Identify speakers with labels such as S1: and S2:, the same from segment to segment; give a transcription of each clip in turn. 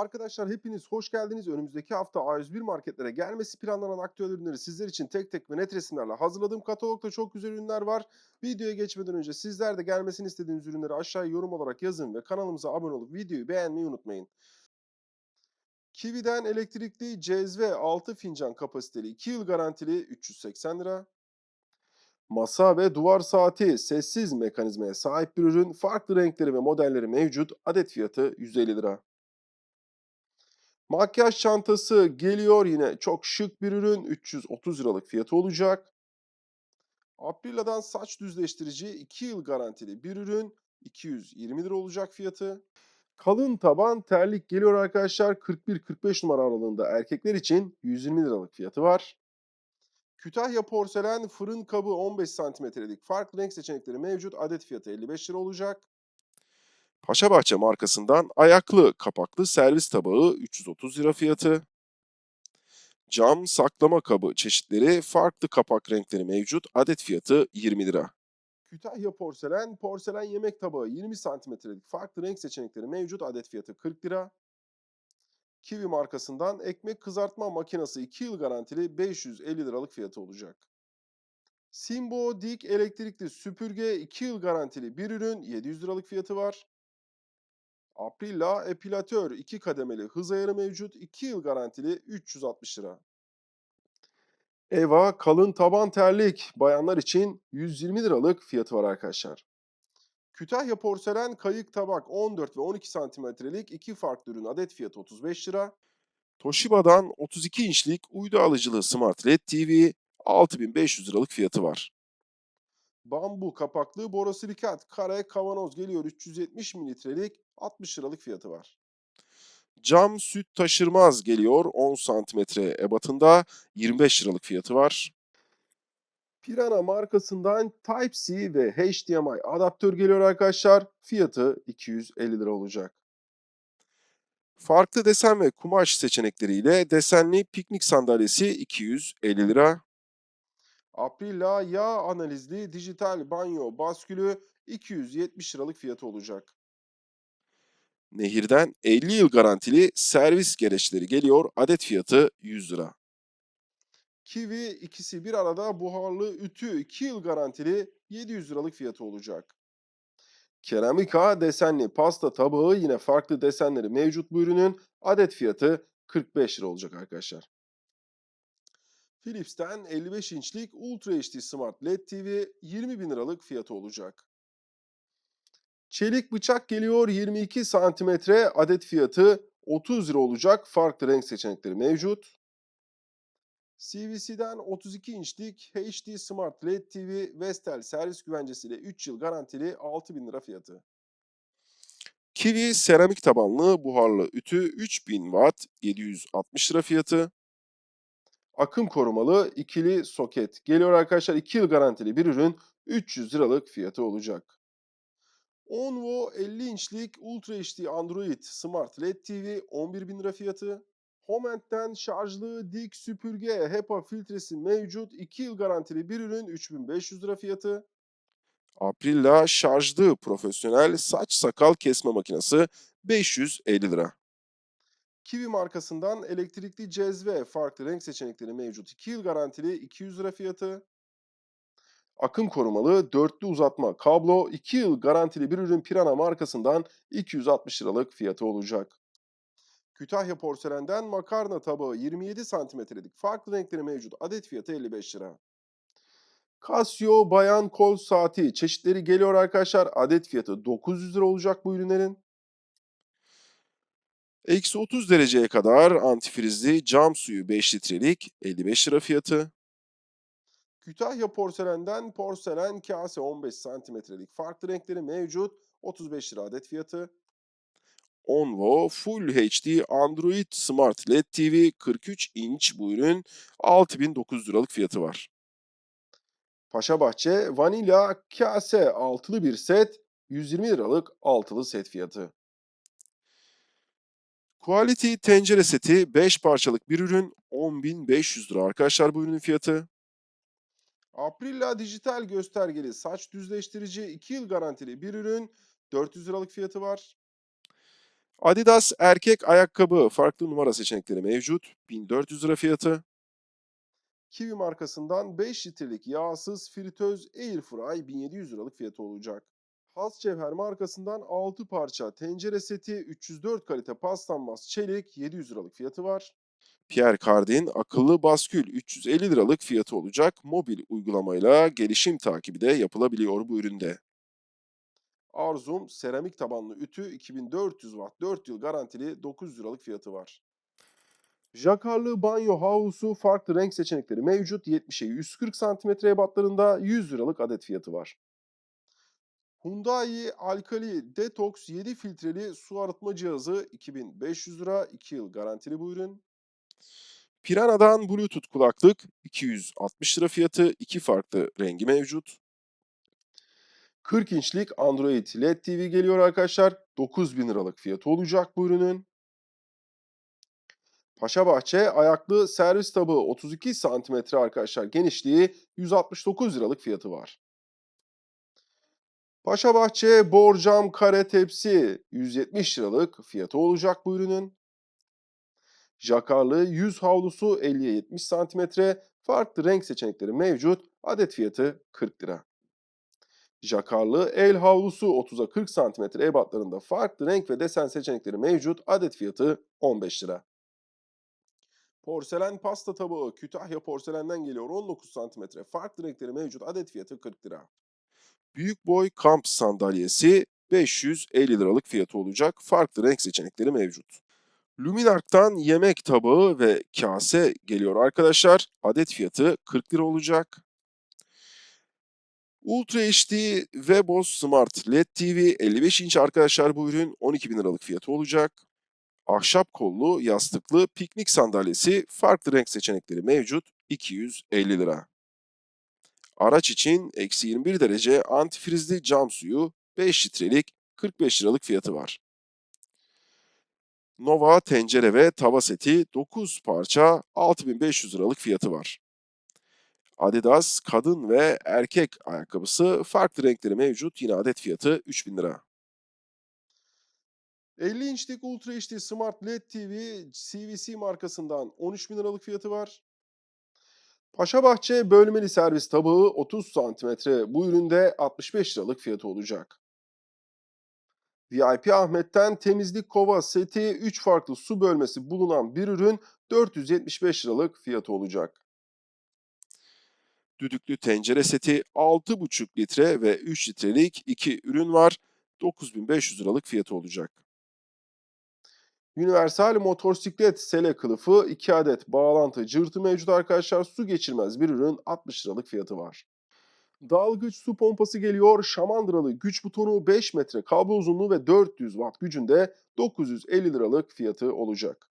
S1: Arkadaşlar hepiniz hoş geldiniz. Önümüzdeki hafta A101 marketlere gelmesi planlanan aktüel ürünleri sizler için tek tek ve net resimlerle hazırladığım katalogda çok güzel ürünler var. Videoya geçmeden önce sizler de gelmesini istediğiniz ürünleri aşağıya yorum olarak yazın ve kanalımıza abone olup videoyu beğenmeyi unutmayın. Kiwi'den elektrikli cezve 6 fincan kapasiteli 2 yıl garantili 380 lira. Masa ve duvar saati sessiz mekanizmaya sahip bir ürün. Farklı renkleri ve modelleri mevcut. Adet fiyatı 150 lira. Makyaj çantası geliyor yine çok şık bir ürün. 330 liralık fiyatı olacak. Aprilia'dan saç düzleştirici 2 yıl garantili bir ürün. 220 lira olacak fiyatı. Kalın taban terlik geliyor arkadaşlar. 41-45 numara aralığında erkekler için 120 liralık fiyatı var. Kütahya porselen fırın kabı 15 santimetrelik farklı renk seçenekleri mevcut. Adet fiyatı 55 lira olacak. Paşabahçe markasından ayaklı kapaklı servis tabağı 330 lira fiyatı. Cam saklama kabı çeşitleri farklı kapak renkleri mevcut. Adet fiyatı 20 lira. Kütahya porselen porselen yemek tabağı 20 santimetrelik farklı renk seçenekleri mevcut. Adet fiyatı 40 lira. Kiwi markasından ekmek kızartma makinesi 2 yıl garantili 550 liralık fiyatı olacak. Simbo Dik elektrikli süpürge 2 yıl garantili bir ürün 700 liralık fiyatı var. Aprilla epilatör 2 kademeli hız ayarı mevcut 2 yıl garantili 360 lira. Eva kalın taban terlik bayanlar için 120 liralık fiyatı var arkadaşlar. Kütahya porselen kayık tabak 14 ve 12 santimetrelik iki farklı ürün adet fiyatı 35 lira. Toshiba'dan 32 inçlik uydu alıcılı Smart LED TV 6500 liralık fiyatı var. Bambu kapaklı borosilikat kare kavanoz geliyor 370 mililitrelik 60 liralık fiyatı var. Cam süt taşırmaz geliyor 10 santimetre ebatında 25 liralık fiyatı var. Pirana markasından Type-C ve HDMI adaptör geliyor arkadaşlar. Fiyatı 250 lira olacak. Farklı desen ve kumaş seçenekleriyle desenli piknik sandalyesi 250 lira. Aprilla yağ analizli dijital banyo baskülü 270 liralık fiyatı olacak. Nehir'den 50 yıl garantili servis gereçleri geliyor. Adet fiyatı 100 lira. Kiwi ikisi bir arada buharlı ütü 2 yıl garantili 700 liralık fiyatı olacak. Keramika desenli pasta tabağı yine farklı desenleri mevcut bu ürünün adet fiyatı 45 lira olacak arkadaşlar. Philips'ten 55 inçlik Ultra HD Smart LED TV 20 bin liralık fiyatı olacak. Çelik bıçak geliyor 22 santimetre adet fiyatı 30 lira olacak. Farklı renk seçenekleri mevcut. CVC'den 32 inçlik HD Smart LED TV Vestel servis güvencesiyle 3 yıl garantili 6000 lira fiyatı. Kiwi seramik tabanlı buharlı ütü 3000 watt 760 lira fiyatı. Akım korumalı ikili soket geliyor arkadaşlar 2 yıl garantili bir ürün 300 liralık fiyatı olacak. Onvo 50 inçlik Ultra HD Android Smart LED TV 11.000 lira fiyatı. Homent'ten şarjlı dik süpürge HEPA filtresi mevcut 2 yıl garantili bir ürün 3500 lira fiyatı. Aprilla şarjlı profesyonel saç sakal kesme makinesi 550 lira. Kiwi markasından elektrikli cezve farklı renk seçenekleri mevcut 2 yıl garantili 200 lira fiyatı. Akım korumalı dörtlü uzatma kablo 2 yıl garantili bir ürün Pirana markasından 260 liralık fiyatı olacak. Kütahya porselenden makarna tabağı 27 santimetrelik farklı renkleri mevcut adet fiyatı 55 lira. Casio bayan kol saati çeşitleri geliyor arkadaşlar. Adet fiyatı 900 lira olacak bu ürünlerin. Eksi 30 dereceye kadar antifrizli cam suyu 5 litrelik 55 lira fiyatı. Kütahya porselenden porselen kase 15 santimetrelik farklı renkleri mevcut 35 lira adet fiyatı. Onvo Full HD Android Smart LED TV 43 inç bu ürün 6900 liralık fiyatı var. Paşabahçe vanilya kase altılı bir set 120 liralık altılı set fiyatı. Quality tencere seti 5 parçalık bir ürün 10.500 lira arkadaşlar bu ürünün fiyatı. Aprilla dijital göstergeli saç düzleştirici 2 yıl garantili bir ürün 400 liralık fiyatı var. Adidas erkek ayakkabı farklı numara seçenekleri mevcut. 1400 lira fiyatı. Kiwi markasından 5 litrelik yağsız fritöz Airfry 1700 liralık fiyatı olacak. Has Cevher markasından 6 parça tencere seti 304 kalite paslanmaz çelik 700 liralık fiyatı var. Pierre Cardin akıllı baskül 350 liralık fiyatı olacak. Mobil uygulamayla gelişim takibi de yapılabiliyor bu üründe. Arzum seramik tabanlı ütü 2400 watt 4 yıl garantili 900 liralık fiyatı var. Jakarlı banyo havlusu farklı renk seçenekleri mevcut. 70'e 140 cm ebatlarında 100 liralık adet fiyatı var. Hyundai Alkali Detox 7 filtreli su arıtma cihazı 2500 lira 2 yıl garantili bu ürün. Piranha'dan Bluetooth kulaklık 260 lira fiyatı 2 farklı rengi mevcut. 40 inçlik Android LED TV geliyor arkadaşlar. 9000 liralık fiyatı olacak bu ürünün. Paşabahçe ayaklı servis tabağı 32 santimetre arkadaşlar genişliği 169 liralık fiyatı var. Paşabahçe borcam kare tepsi 170 liralık fiyatı olacak bu ürünün. Jakarlı yüz havlusu 50'ye 70 santimetre farklı renk seçenekleri mevcut. Adet fiyatı 40 lira. Jakarlı el havlusu 30'a 40 santimetre ebatlarında farklı renk ve desen seçenekleri mevcut. Adet fiyatı 15 lira. Porselen pasta tabağı Kütahya porselenden geliyor 19 santimetre. Farklı renkleri mevcut. Adet fiyatı 40 lira. Büyük boy kamp sandalyesi 550 liralık fiyatı olacak. Farklı renk seçenekleri mevcut. Luminark'tan yemek tabağı ve kase geliyor arkadaşlar. Adet fiyatı 40 lira olacak. Ultra HD Webos Smart LED TV 55 inç arkadaşlar bu ürün 12 bin liralık fiyatı olacak. Ahşap kollu yastıklı piknik sandalyesi farklı renk seçenekleri mevcut 250 lira. Araç için eksi 21 derece antifrizli cam suyu 5 litrelik 45 liralık fiyatı var. Nova tencere ve tava seti 9 parça 6500 liralık fiyatı var. Adidas kadın ve erkek ayakkabısı farklı renkleri mevcut. Yine adet fiyatı 3000 lira. 50 inçlik Ultra HD Smart LED TV CVC markasından 13 bin liralık fiyatı var. Paşabahçe bölmeli servis tabağı 30 santimetre. Bu üründe 65 liralık fiyatı olacak. VIP Ahmet'ten temizlik kova seti 3 farklı su bölmesi bulunan bir ürün 475 liralık fiyatı olacak. Düdüklü tencere seti 6,5 litre ve 3 litrelik 2 ürün var. 9500 liralık fiyatı olacak. Universal motosiklet sele kılıfı 2 adet bağlantı cırtı mevcut arkadaşlar. Su geçirmez bir ürün 60 liralık fiyatı var. Dalgıç su pompası geliyor. Şamandıralı güç butonu 5 metre kablo uzunluğu ve 400 watt gücünde 950 liralık fiyatı olacak.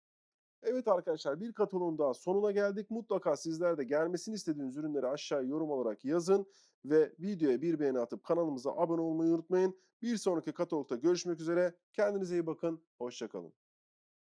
S1: Evet arkadaşlar bir kataloğun daha sonuna geldik. Mutlaka sizler de gelmesini istediğiniz ürünleri aşağıya yorum olarak yazın. Ve videoya bir beğeni atıp kanalımıza abone olmayı unutmayın. Bir sonraki katalogda görüşmek üzere. Kendinize iyi bakın. Hoşçakalın.